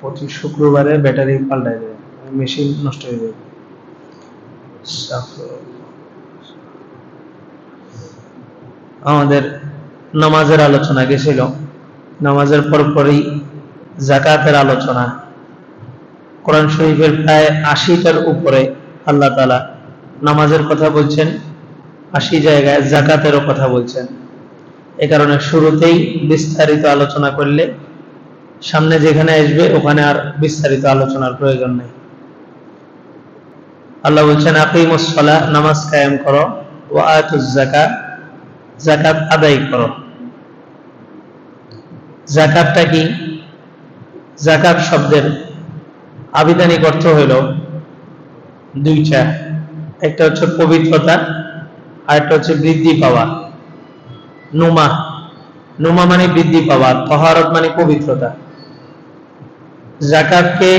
প্রতি শুক্রবারে ব্যাটারি পাল্টাই দেবে মেশিন নষ্ট হয়ে যাবে আমাদের নামাজের আলোচনা গেছিল। নামাজের পরপরই জাকাতের আলোচনা। কোরআন শরীফের প্রায় আশিটার উপরে আল্লাহ তালা নামাজের কথা বলছেন, আশি জায়গায় জাকাতেরও কথা বলছেন। এ কারণে শুরুতেই বিস্তারিত আলোচনা করলে সামনে যেখানে আসবে, ওখানে আর বিস্তারিত আলোচনার প্রয়োজন নেই। আল্লাহ বলছেন আকিমুসলা নামাজ কায়েম করো ও আয়াতুজ জাকাত আদায় করো। জাকাতটা কি? জাকাত শব্দের আবিধানিক অর্থ হইল দুইটা। একটা হচ্ছে পবিত্রতা, আর একটা হচ্ছে বৃদ্ধি পাওয়া। নুমা। নুমা মানে বৃদ্ধি পাওয়া, তহারত মানে পবিত্রতা। জাকাতকে,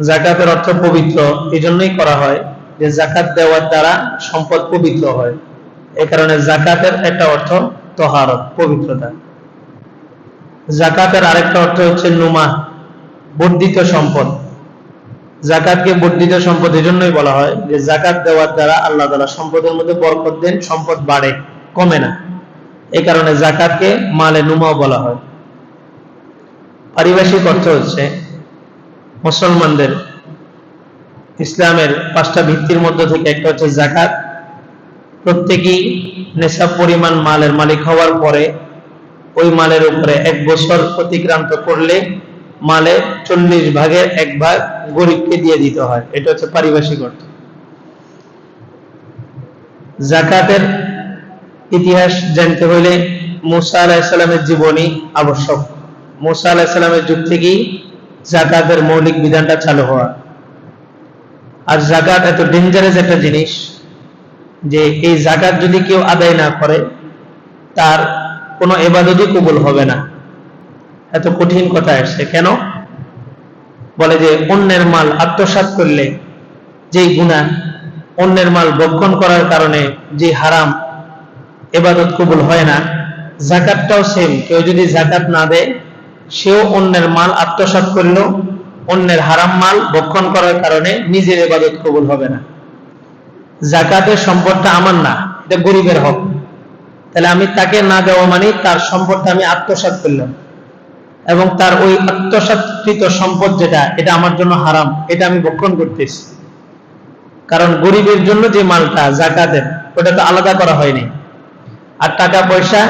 জাকাতের অর্থ পবিত্র এই জন্যই করা হয় যে জাকাত দেওয়ার দ্বারা সম্পদ পবিত্র হয়। এ কারণে জাকাতের একটা অর্থ তহারত, পবিত্রতা। জাকাতের আরেকটা অর্থ হচ্ছে নুমা বর্ধিত সম্পদ। জাকাতকে বর্ধিত সম্পদ এই জন্যই বলা হয় যে জাকাত দেওয়ার দ্বারা আল্লাহ তালা সম্পদের মধ্যে বরকত দেন, সম্পদ বাড়ে, কমে না। এই কারণে জাকাতকে মালে নুমাও বলা হয়। পারিভাষিক অর্থ হচ্ছে মুসলমানদের ইসলামের পাঁচটা ভিত্তির মধ্যে থেকে একটা হচ্ছে জাকাত প্রত্যেকেই নেশাব পরিমাণ মালের মালিক হওয়ার পরে ওই মালের উপরে এক বছর অতিক্রান্ত করলে মালে চল্লিশ ভাগের এক ভাগ গরিবকে দিয়ে দিতে হয়। এটা হচ্ছে পারিভাষিক অর্থ। জাকাতের ইতিহাস জানতে হলে মুসা আলাহিসাল্লামের জীবনী আবশ্যক। মুসা আলাহিসাল্লামের যুগ থেকেই জাকাতের মৌলিক বিধানটা চালু হওয়া। আর জাকাত এত ডেঞ্জারাস একটা জিনিস যে এই জাকাত যদি কেউ আদায় না করে, তার কোনো এবাদতই কবুল হবে না। এত কঠিন কথা আসছে কেন? বলে যে অন্যের মাল আত্মসাৎ করলে যেই গুণা অন্যের মাল বক্ষণ করার কারণে যে হারাম এবাদত কবুল হয় না, জাকাতটাও সেম কেউ যদি জাকাত না দেয় সেও অন্যের মাল আত্মসাৎ করল, অন্যের হারাম মাল বক্ষণ করার কারণে নিজের এবাদত কবুল হবে না। জাকাতের সম্পদটা আমার না, এটা গরিবের হক। তাহলে আমি তাকে না দেওয়া মানে তার সম্পদটা আমি আত্মসাৎ করলাম। এবং তার ওই আত্মসাৎকৃত সম্পদ যেটা, এটা আমার জন্য হারাম, এটা আমি ভক্ষণ করতেছি। কারণ গরিবের জন্য যে মালটা, জাকাতের, ওটা তো আলাদা করা হয়নি। আর টাকা পয়সা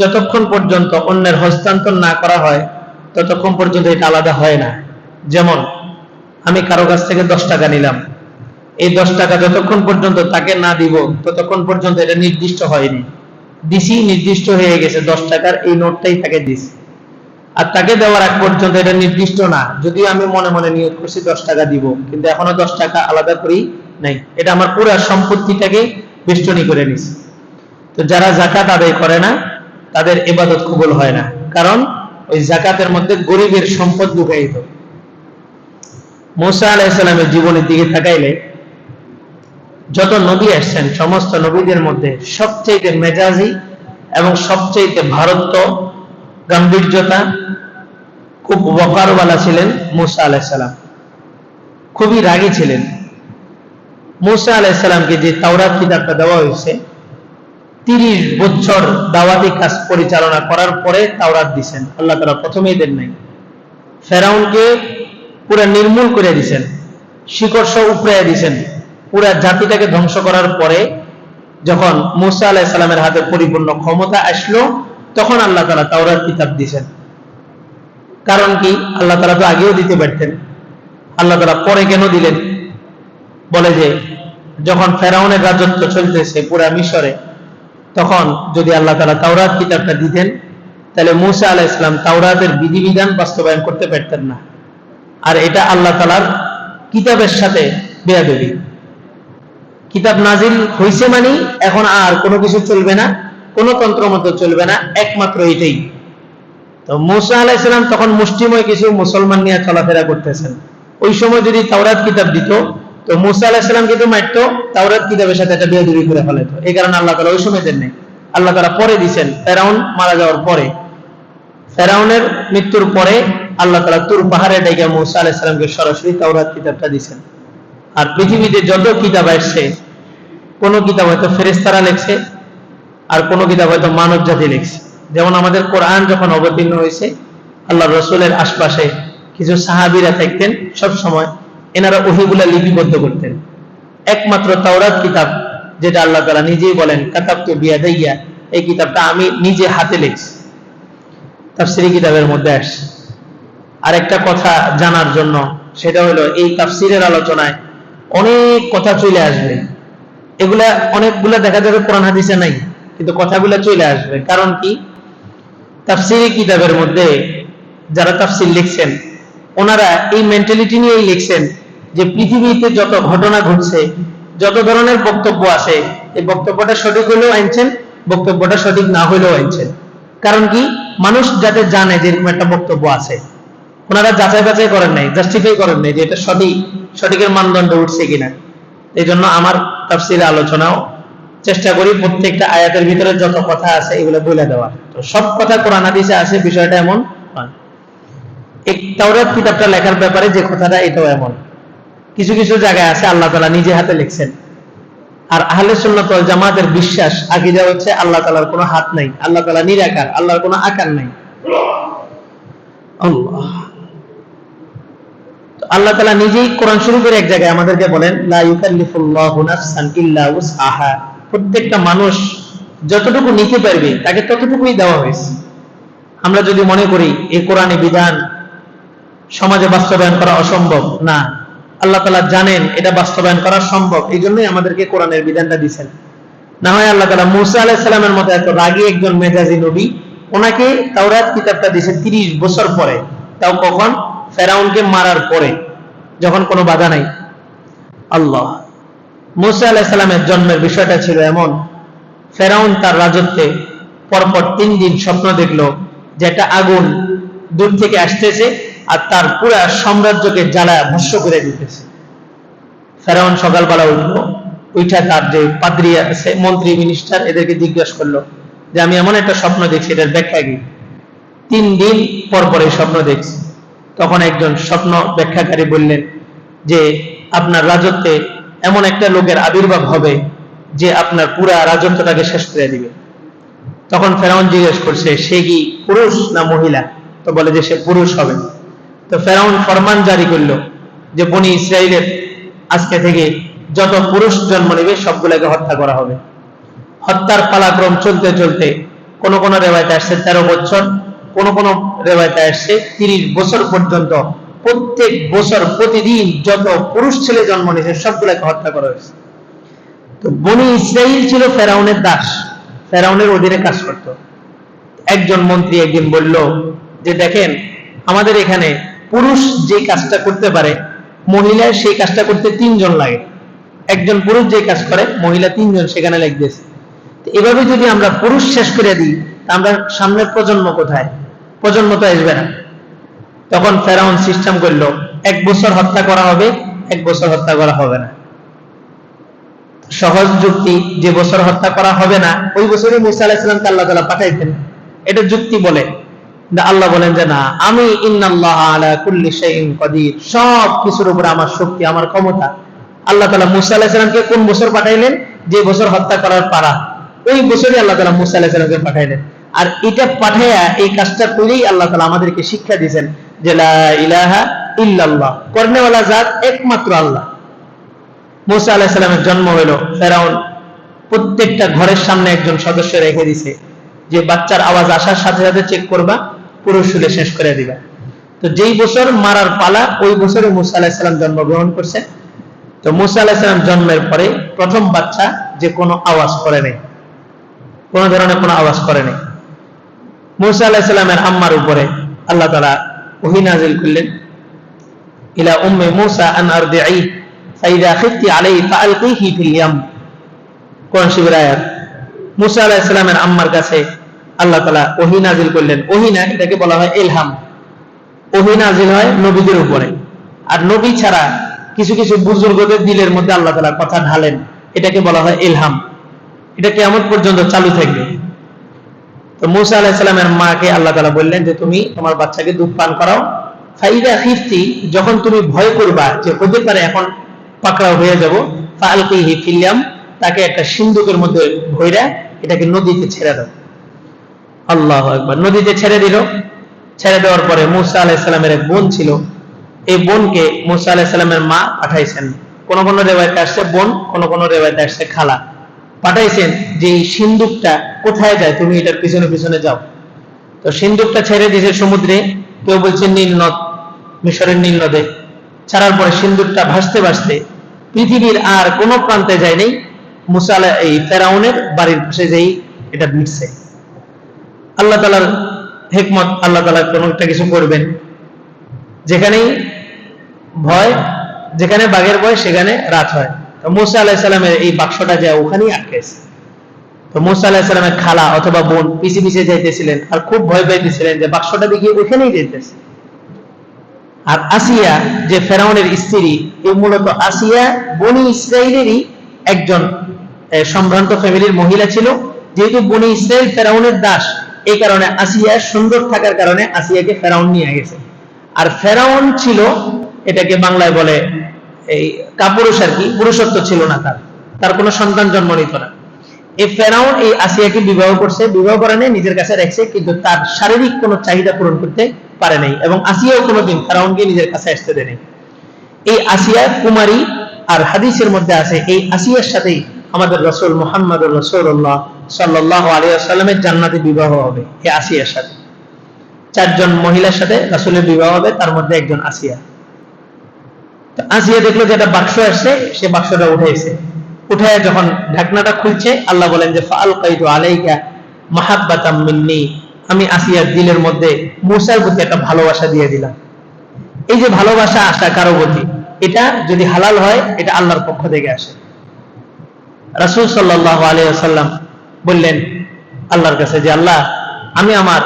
যতক্ষণ পর্যন্ত অন্যের হস্তান্তর না করা হয়, ততক্ষণ পর্যন্ত এটা আলাদা হয় না। যেমন, আমি কারও কাছ থেকে দশ টাকা নিলাম। এই দশ টাকা যতক্ষণ পর্যন্ত তাকে না দিব, ততক্ষণ পর্যন্ত এটা নির্দিষ্ট হয়নি। ডিসি নির্দিষ্ট হয়ে গেছে, দশ টাকার এই নোটটাই তাকে দিছি আর তাকে দেওয়ার আগ পর্যন্ত এটা নির্দিষ্ট না। যদিও আমি মনে মনে নিয়োগ করছি, দশ টাকা দিব, কিন্তু এখনও দশ টাকা আলাদা করি নাই। এটা আমার পুরো সম্পত্তিটাকে বেষ্টনী করে নিছে। তো যারা জাকাত আদায় করে না তাদের এবাদত কবুল হয় না। কারণ ওই জাকাতের মধ্যে গরিবের সম্পদ লুকায়িত। মোসা আলাইসালামের জীবনের দিকে তাকাইলে যত নবী আসছেন, সমস্ত নবীদের মধ্যে সবচেয়ে মেজাজি এবং সবচেয়ে ভারত্ব, গাম্ভীর্যতা খুব বকারওয়ালা ছিলেন মুসা আলাইসালাম খুবই রাগী ছিলেন। মুসা আলাইসালামকে যে তাওরাত কিতাবটা দেওয়া হয়েছে তিরিশ বছর দাওয়াতি কাজ পরিচালনা করার পরে তাওরাত দিছেন। আল্লাহ তারা প্রথমেই দেন নাই। ফেরাউনকে পুরো নির্মূল করে দিছেন শিকর্ষ উপরে দিছেন। পুরা জাতিটাকে ধ্বংস করার পরে যখন মুসা আলাহিসাল্লামের হাতে পরিপূর্ণ ক্ষমতা আসলো, তখন আল্লাহ তালা তাওরাত কিতাব দিছেন। কারণ কি? আল্লাহ তালা তো আগেও দিতে পারতেন। আল্লাহ তালা পরে কেন দিলেন? বলে যে, যখন ফেরাউনের রাজত্ব চলতেছে পুরা মিশরে তখন যদি আল্লাহ তালা তাওরাত কিতাবটা দিতেন, তাহলে মুসা আলাহ ইসলাম তাওরাতের বিধিবিধান বাস্তবায়ন করতে পারতেন না। আর এটা আল্লাহ তালার কিতাবের সাথে বেয়াদবি। কিতাব নাজিল হয়েছে মানে এখন আর কোনো কিছু চলবে না, কোনো তন্ত্র মতো চলবে না, একমাত্র এটাই। তো মুসা আলাইসালাম তখন মুষ্টিময় কিছু মুসলমান নিয়ে চলাফেরা করতেছেন। ওই সময় যদি তাওরাত কিতাব দিত তো মুসা আলাহিসাল্লাম কিন্তু মারত, তাওরাত কিতাবের সাথে? একটা বেয়াদুরি করে ফেলাইতো। এই কারণে আল্লাহ তালা ওই সময় দেন নাই। আল্লাহ তালা পরে দিছেন ফেরাউন মারা যাওয়ার পরে। ফেরাউনের মৃত্যুর পরে আল্লাহ তালা তুর পাহাড়ে ডেকে মুসা আলাইসালামকে সরাসরি তাওরাত কিতাবটা দিয়েছেন। আর পৃথিবীতে যত কিতাব আসছে, কোন কিতাব হয়তো ফেরেস্তারা লেখছে, আর কোন কিতাব হয়তো মানব জাতি লিখছে। যেমন আমাদের কোরআন যখন অবতীর্ণ হয়েছে আল্লাহ রসুলের আশপাশে কিছু সাহাবিরা থাকতেন সব সময় এনারা ওহিগুলা লিপিবদ্ধ করতেন। একমাত্র তাওরাত কিতাব, যেটা আল্লাহ তালা নিজেই বলেন কাতাব তো বিয়া দেইয়া এই কিতাবটা আমি নিজে হাতে লিখছি। তাফসিরি কিতাবের মধ্যে আসছে। আরেকটা কথা জানার জন্য, সেটা হলো এই তাফসিরের আলোচনায় অনেক কথা চলে আসবে। এগুলা অনেকগুলা দেখা যাবে কোরআন হাদিসে নাই, কিন্তু কথাগুলো চলে আসবে। কারণ কি? তাফসিরি কিতাবের মধ্যে যারা তাফসির লিখছেন, ওনারা এই মেন্টালিটি নিয়েই লিখছেন যে পৃথিবীতে যত ঘটনা ঘটছে, যত ধরনের বক্তব্য আছে এই বক্তব্যটা সঠিক হলেও আনছেন বক্তব্যটা সঠিক না হলেও আনছেন কারণ কি? মানুষ যাতে জানে যে এরকম একটা বক্তব্য আছে, ওনারা যাচাই বাছাই করেন নাই জাস্টিফাই করেন নাই যে এটা সঠিক, সঠিকের মানদণ্ড উঠছে কিনা। এই জন্য আমার তাফসিরে আলোচনাও চেষ্টা করি প্রত্যেকটা আয়াতের ভিতরে যত কথা আছে এগুলো বলে দেওয়া তো সব কথা কোরআন হাদিসে আছে বিষয়টা এমন এই তাওরাত কিতাবটা লেখার ব্যাপারে যে কথাটা এটাও এমন। কিছু কিছু জায়গায় আছে, আল্লাহ তালা নিজে হাতে লিখছেন। আর আহলে সুন্নাত জামাতের বিশ্বাস, আকীদা হচ্ছে আল্লাহ তাআলার কোনো হাত নাই, আল্লাহ তাআলা নিরাকার, আল্লাহর কোনো আকার নাই। আল্লাহ। তো আল্লাহ তাআলা নিজেই কোরআন শরীফের এক জায়গায় আমাদেরকে বলেন প্রত্যেকটা মানুষ যতটুকু নিতে পারবে, তাকে ততটুকুই দেওয়া হয়েছে। আমরা যদি মনে করি, এই কোরআনে বিধান সমাজে বাস্তবায়ন করা অসম্ভব, না। আল্লাহ তালা জানেন এটা বাস্তবায়ন করা সম্ভব। এই জন্যই আমাদেরকে কোরআনের বিধানটা দিচ্ছেন না হয় আল্লাহ তালা মুসা আলাহিসাল্লামের মতো এত রাগী একজন মেজাজি নবী, ওনাকে তাওরাত কিতাবটা দিয়েছে তিরিশ বছর পরে। তাও কখন? ফেরাউনকে মারার পরে, যখন কোনো বাধা নাই। আল্লাহ। মুসা আলাহিসাল্লামের জন্মের বিষয়টা ছিল এমন, ফেরাউন তার রাজত্বে পরপর তিন দিন স্বপ্ন দেখল যে একটা আগুন দূর থেকে আসতেছে আর তার পুরা সাম্রাজ্যকে জ্বালা ভস্য করে দিতেছে। ফেরাউন সকালবেলা উঠল উঠা তার যে পাদ্রী আছে, মন্ত্রী মিনিস্টার এদেরকে জিজ্ঞাসা করল যে, আমি এমন একটা স্বপ্ন দেখছি, এটার ব্যাখ্যা কি? তিন দিন পর পরে স্বপ্ন দেখছি। তখন একজন স্বপ্ন ব্যাখ্যাকারী বললেন যে, আপনার রাজত্বে এমন একটা লোকের আবির্ভাব হবে যে আপনার পুরা রাজত্বটাকে শেষ করে দিবে। তখন ফেরাউন জিজ্ঞেস করছে, সে কি পুরুষ না মহিলা? তো বলে যে, সে পুরুষ হবে। তো ফেরাউন ফরমান জারি করল যে বনি ইসরায়েলের আজকে থেকে যত পুরুষ জন্ম নেবে সবগুলোকে হত্যা করা হবে। হত্যার পালাক্রম চলতে চলতে কোন কোন রেওয়ায়তে আসছে তেরো বছর, কোন কোন রেওয়ায়তে আসছে তিরিশ বছর পর্যন্ত। প্রত্যেক বছর প্রতিদিন যত পুরুষ ছেলে জন্ম নিয়েছে সবগুলোকে হত্যা করা হয়েছে। তো বনি ইসরায়েল ছিল ফেরাউনের দাস। ফেরাউনের অধীনে কাজ করত। একজন মন্ত্রী একদিন বলল যে, দেখেন, আমাদের এখানে পুরুষ যে কাজটা করতে পারে মহিলা সেই কাজটা করতে তিনজন লাগে। একজন পুরুষ যে কাজ করে, মহিলা তিনজন সেখানে লাগতেছে। এভাবে যদি আমরা পুরুষ শেষ করে দিই আমরা সামনের প্রজন্ম কোথায়? প্রজন্ম তো আসবে না। তখন ফেরাউন সিস্টেম করল, এক বছর হত্যা করা হবে, এক বছর হত্যা করা হবে না। সহজ যুক্তি, যে বছর হত্যা করা হবে না, ওই বছরই মুসা আলাহিসামকে আল্লাহ তালা পাঠাইতেন। এটা যুক্তি বলে। আল্লাহ বলেন যে, না, আমি সব কিছুর উপর আমার শক্তি, আমার ক্ষমতা। আল্লাহ তাআলা মুসা আলাইহিস সালামকে কোন বছর পাঠাইলেন? যে বছর হত্যা করার পারা। ওই বছরই আল্লাহ তাআলা মুসা আলাইহিস সালামকে পাঠাইলেন। আর এটা পাঠাইয়া এই কাজটা করেই আল্লাহ তাআলা আমাদেরকে শিক্ষা দিয়েছেন যে ইলাহা ইল্লাল্লাহ। একমাত্র আল্লাহ। মুসা জন্ম হলো ফেরাউন প্রত্যেকটা ঘরের সামনে একজন সদস্য রেখে দিছে। যে বাচ্চার আওয়াজ আসার সাথে সাথে চেক করবা পুরো শুলে শেষ করে দিবা। তো যেই বছর মারার পালা, ওই বছরে মুসা আলাহিসাল্লাম জন্মগ্রহণ করছে। তো মুসা আলাহিসাল্লাম জন্মের পরে প্রথম বাচ্চা যে কোনো আওয়াজ করে নেই। কোন ধরনের কোনো আওয়াজ করে নেই। মুসা আলাহিসাল্লামের আম্মার উপরে আল্লাহ তালা ওহি নাজিল করলেন। ইলা উম্মে মুসা আন আরদিঈ ফাইদা আয়াত? মুসা আলাহিসাল্লামের আম্মার কাছে আল্লাহ তালা ওহি নাজিল করলেন। ওহি না, এটাকে বলা হয় এলহাম ওহি নাজিল হয় নবীদের উপরে। আর নবী ছাড়া কিছু কিছু বুজুর্গদের দিলের মধ্যে আল্লাহ তালা কথা ঢালেন। এটাকে বলা হয় এলহাম এটা কেমন পর্যন্ত চালু থাকবে। তো মুসা আলাহিসাল্লামের মাকে আল্লাহ তালা বললেন যে, তুমি তোমার বাচ্চাকে দুধ পান করাও। ফাইদা খিফতি, যখন তুমি ভয় করবা যে, হতে পারে এখন পাকড়াও হয়ে যাব ফালকিহি ফিল্লাম তাকে একটা সিন্ধুকের মধ্যে ভৈরা এটাকে নদীতে ছেড়ে দাও। আল্লাহ একবার নদীতে ছেড়ে দিল, ছেড়ে দেওয়ার পরে মুসা আলাহিসাল্লামের এক বোন ছিল। এই বোনকে মুসা আলাহিসাল্লামের মা পাঠাইছেন। কোন কোন রেওয়ায়তে আসছে বোন, কোন কোন রেওয়ায়তে আসছে খালা। পাঠাইছেন যে এই সিন্ধুকটা কোথায় যায়? তুমি এটার পিছনে পিছনে যাও। তো সিন্ধুকটা ছেড়ে দিয়েছে সমুদ্রে। কেউ বলছে, নীল নদ, মিশরের নীল নদে। ছাড়ার পরে সিন্ধুকটা ভাসতে ভাসতে পৃথিবীর আর কোনো প্রান্তে যায় নাই মুসালা এই ফেরাউনের বাড়ির পাশে যেই এটা ভিড়ছে। আল্লাহ তালার হেকমত, আল্লাহ তালা কোনো একটা কিছু করবেন। যেখানেই ভয়, যেখানে বাঘের ভয়, সেখানে রাত হয়। তো মুসা আলাহিসাল্লামের এই বাক্সটা যায় ওখানেই আটকেছে তো মুসা আলাহিসাল্লামের খালা অথবা বোন পিছিয়ে পিছিয়ে যাইতেছিলেন আর খুব ভয় পাইতেছিলেন যে বাক্সটা দেখি ওখানেই যেতেছে আর আসিয়া যে ফেরাউনের স্ত্রী, এ মূলত আসিয়া বনি ইসরায়েলেরই একজন সম্ভ্রান্ত ফ্যামিলির মহিলা ছিল। যেহেতু বনি ইসরায়েল ফেরাউনের দাস এই কারণে আসিয়া সুন্দর থাকার কারণে আসিয়াকে ফেরাউন নিয়ে গেছে। আর ফেরাউন ছিল, এটাকে বাংলায় বলে এই কাপুরুষ আর কি, পুরুষত্ব ছিল না তার। তার কোনো সন্তান জন্ম নিত না। এই ফেরাউন এই আসিয়াকে বিবাহ করছে। বিবাহ করে নেই নিজের কাছে রাখছে, কিন্তু তার শারীরিক কোনো চাহিদা পূরণ করতে পারে নাই এবং আসিয়াও কোনোদিন ফেরাউনকে নিজের কাছে আসতে দেয়নি। এই আসিয়া কুমারী আর হাদিসের মধ্যে আছে, এই আসিয়ার সাথেই আমাদের রসুল মোহাম্মদ রসুল্লাহ সাল্লাহ জান্নাতে বিবাহ হবে আসিয়ার সাথে। চারজন মহিলার সাথে রাসুলের বিবাহ হবে, তার মধ্যে একজন আসিয়া। আসিয়া দেখল যে একটা বাক্স আসছে, সে বাক্সটা উঠেছে উঠে যখন ঢাকনাটা খুলছে, আল্লাহ বলেন যে ফাল কাইতু আলাইকা মাহাব্বাতাম মিন্নি। আমি আসিয়ার দিলের মধ্যে মুসার প্রতি একটা ভালোবাসা দিয়ে দিলাম। এই যে ভালোবাসা আসা কারও প্রতি, এটা যদি হালাল হয়, এটা আল্লাহর পক্ষ থেকে আসে। রাসূল সাল্লাল্লাহু আলাইহি ওয়াসাল্লাম বললেন, আল্লাহর কাছে যে আল্লাহ, আমি আমার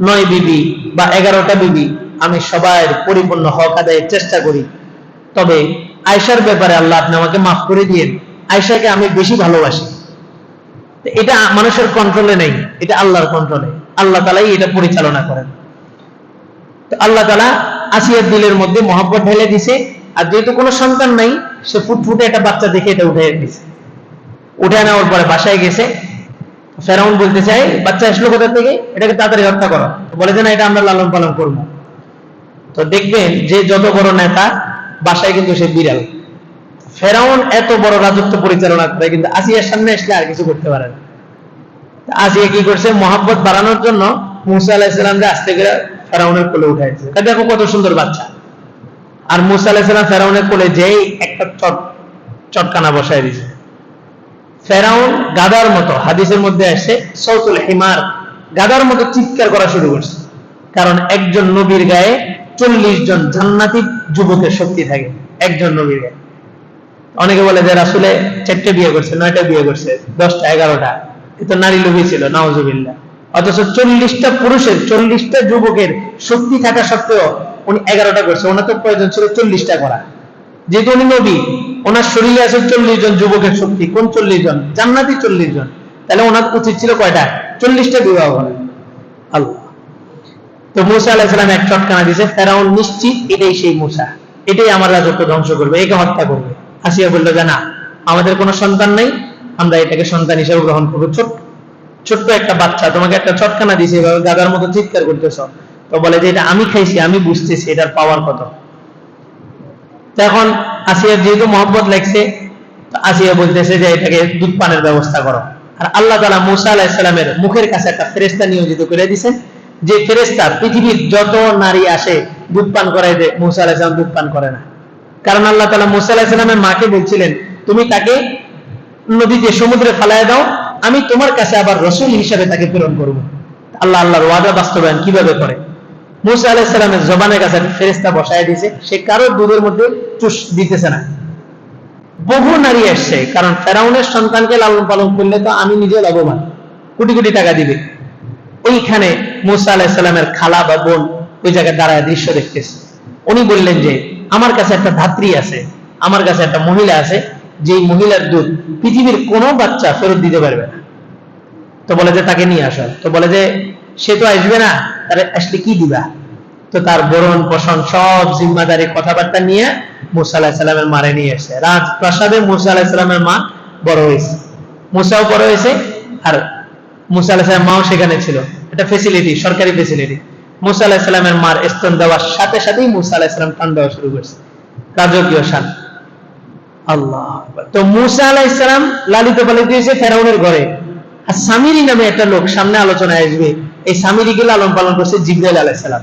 নয় বিবি বা এগারোটা বিবি আমি সবার পরিপূর্ণ হক আদায়ের চেষ্টা করি। তবে আয়সার ব্যাপারে আল্লাহ আপনি আমাকে মাফ করে দিয়েন। আয়সাকে আমি বেশি ভালোবাসি। এটা মানুষের কন্ট্রোলে নেই, এটা আল্লাহর কন্ট্রোলে আল্লাহ তালাই এটা পরিচালনা করেন। আল্লাহ তালা আসিয়ার দিলের মধ্যে মহাব্বত ঢেলে দিছে। আর যেহেতু কোনো সন্তান নাই, সে ফুটফুটে একটা বাচ্চা দেখে এটা উঠে দিছে। উঠে নেওয়ার পরে বাসায় গেছে। ফেরাউন বলতে চাই, বাচ্চা আসলো কোথা থেকে? এটাকে তাড়াতাড়ি হত্যা করো। বলে যে না, এটা আমরা লালন পালন করব। তো দেখবেন যে যত বড় নেতা, বাসায় কিন্তু সে বিড়াল। ফেরাউন এত বড় রাজত্ব পরিচালনা করে, কিন্তু আসিয়ার সামনে আসলে আর কিছু করতে পারে না। আসিয়া কি করছে? মহাব্বত বাড়ানোর জন্য মুসা আলাহিসাল্লামকে আস্তে করে ফেরাউনের কোলে উঠাইছে। তা দেখো কত সুন্দর বাচ্চা। আর মুসা আলাহিসাল্লাম ফেরাউনের কোলে যেই একটা চট চটকানা বসায় দিছে। ফেরাউন গাদার মতো, হাদিসের মধ্যে আসে, সৌতুল হিমার, গাদার মতো চিৎকার করা শুরু করছে। কারণ একজন নবীর গায়ে চল্লিশ জন জান্নাতি যুবকের শক্তি থাকে, একজন নবীর গায়ে। অনেকে বলে যে রাসুলে চারটে বিয়ে করছে, নয়টা বিয়ে করছে, দশটা, এগারোটা। কিন্তু নারী লোভী ছিল নওয়াজুবিল্লা অথচ চল্লিশটা পুরুষের, চল্লিশটা যুবকের শক্তি থাকা সত্ত্বেও উনি এগারোটা করছে, ওনার তো প্রয়োজন ছিল চল্লিশটা করা। যেহেতু উনি নবী ওনার শরীরে আছে চল্লিশ জন যুবকের শক্তি। কোন চল্লিশ জন? জান্নাতি চল্লিশ জন। তাহলে ওনার উচিত ছিল কয়টা? চল্লিশটা বিবাহ করেন আল্লাহ। তো মুসা আলাহিসাম এক চটকানা দিছে ফেরাউন নিশ্চিত এটাই সেই মুসা। এটাই আমার রাজত্ব ধ্বংস করবে, একে হত্যা করবে। আসিয়া বলল যে না আমাদের কোনো সন্তান নেই, আমরা এটাকে সন্তান হিসেবে গ্রহণ করব। ছোট্ট ছোট্ট একটা বাচ্চা, তোমাকে একটা চটকানা দিয়েছে, এভাবে গাদার মতো চিৎকার করতেছ। তো বলে যে, এটা আমি খাইছি, আমি বুঝতেছি, এটার পাওয়ার কত? তখন আসিয়ার যেহেতু মহব্বত লাগছে আসিয়া বলতেছে যে এটাকে দুধ পানের ব্যবস্থা করো। আর আল্লাহ তালা মুসা আলাহিসাল্লামের মুখের কাছে একটা ফেরেস্তা নিয়োজিত করে দিছেন যে ফেরেস্তা পৃথিবীর যত নারী আসে দুধ পান করাই দেয়, মুসা আলাহিসাল্লাম দুধ পান করে না। কারণ আল্লাহ তালা মুসা আলাহিসাল্লামের মাকে বলছিলেন, তুমি তাকে নদীতে সমুদ্রে ফালায় দাও, আমি তোমার কাছে আবার রসুল হিসাবে তাকে প্রেরণ করব। আল্লাহ আল্লাহর ওয়াদা বাস্তবায়ন কীভাবে করে? মুসা আলাহিসাল্লামের জবানের কাছে ফেরেস্তা বসায় দিয়েছে, সে কারোর দুধের মধ্যে চুষ দিতেছে না। বহু নারী আসছে কারণ ফেরাউনের সন্তানকে লালন পালন করলে তো আমি নিজে লাভবান। কোটি কোটি টাকা দিবে। ওইখানে মুসা আলাহিসাল্লামের খালা বা বোন ওই জায়গায় দাঁড়ায় দৃশ্য দেখতেছে। উনি বললেন যে, আমার কাছে একটা ধাত্রী আছে, আমার কাছে একটা মহিলা আছে, যেই মহিলার দুধ পৃথিবীর কোনো বাচ্চা ফেরত দিতে পারবে না। তো বলে যে, তাকে নিয়ে আসো। তো বলে যে সে তো আসবে না, তাহলে আসলে কি দিবা? তো তার বরণ পোষণ সব জিম্মাদারি কথাবার্তা নিয়ে মুসা আলাহিসাল্লামের মারে নিয়ে এসে, রাজপ্রাসাদে মুসা আলাহিসাল্লামের মা বড় হয়েছে। মুসাও বড় হয়েছে আর মুসা আলাহিসাল্লাম মাও সেখানে ছিল। এটা ফেসিলিটি সরকারি ফেসিলিটি মুসা আলাহিসাল্লামের মার স্তন দেওয়ার সাথে সাথেই মুসা আলাহিসাল্লাম টান দেওয়া শুরু করছে। রাজকীয় শান আল্লাহ তো মুসা আলাহিসাল্লাম লালিত পালিত হয়েছে ফেরাউনের ঘরে। আর সামিরি নামে একটা লোক সামনে আলোচনায় আসবে। এই সামিরিকে লালন পালন করছে জিব্রাইল আলাইসালাম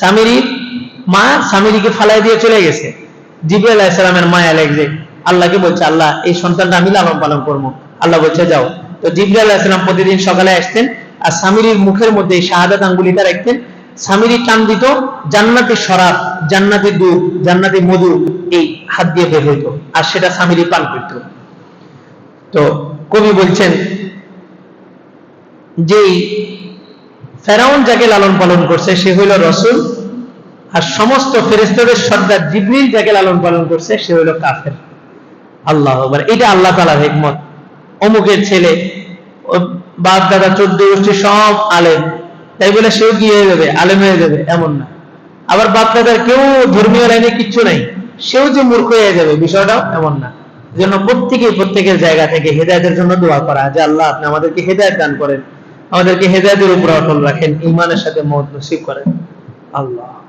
সামিরির মা সামিরিকে ফালাই দিয়ে চলে গেছে। জিব্রাইল আলাইসালামের মায়া লাগছে। আল্লাহকে বলছে, আল্লাহ, এই সন্তানটা আমি লালন পালন করব। আল্লাহ বলছে, যাও। তো জিব্রাইল আলাইসালাম প্রতিদিন সকালে আসতেন আর সামিরির মুখের মধ্যে এই শাহাদাত আঙ্গুলিটা রাখতেন। সামিরি টান দিত জান্নাতি শরাব, জান্নাতি দুধ, জান্নাতি মধু এই হাত দিয়ে বের হইতো আর সেটা সামিরি পান করত। তো কবি বলছেন, যেই ফেরাউন যাকে লালন পালন করছে, সে হইল রসুল। আর সমস্ত ফেরেস্তাদের সর্দার জিবরিল যাকে লালন পালন করছে, সে হইল কাফের। আল্লাহ এটা আল্লাহ তালার হিকমত। অমুকের ছেলে বাপ দাদা চোদ্দ গোষ্ঠী সব আলেম। তাই বলে সেও কি হয়ে যাবে? আলেম হয়ে যাবে? এমন না। আবার বাপ দাদার কেউ ধর্মীয় লাইনে কিচ্ছু নাই। সেও যে মূর্খ হয়ে যাবে, বিষয়টাও এমন না। জন্য প্রত্যেকে প্রত্যেকের জায়গা থেকে হেদায়তের জন্য দোয়া করা, যে আল্লাহ আপনি আমাদেরকে হেদায়ত দান করেন। আমাদেরকে হেদায়তের উপর অটল রাখেন ইমানের সাথে মত নসিব করেন। আল্লাহ।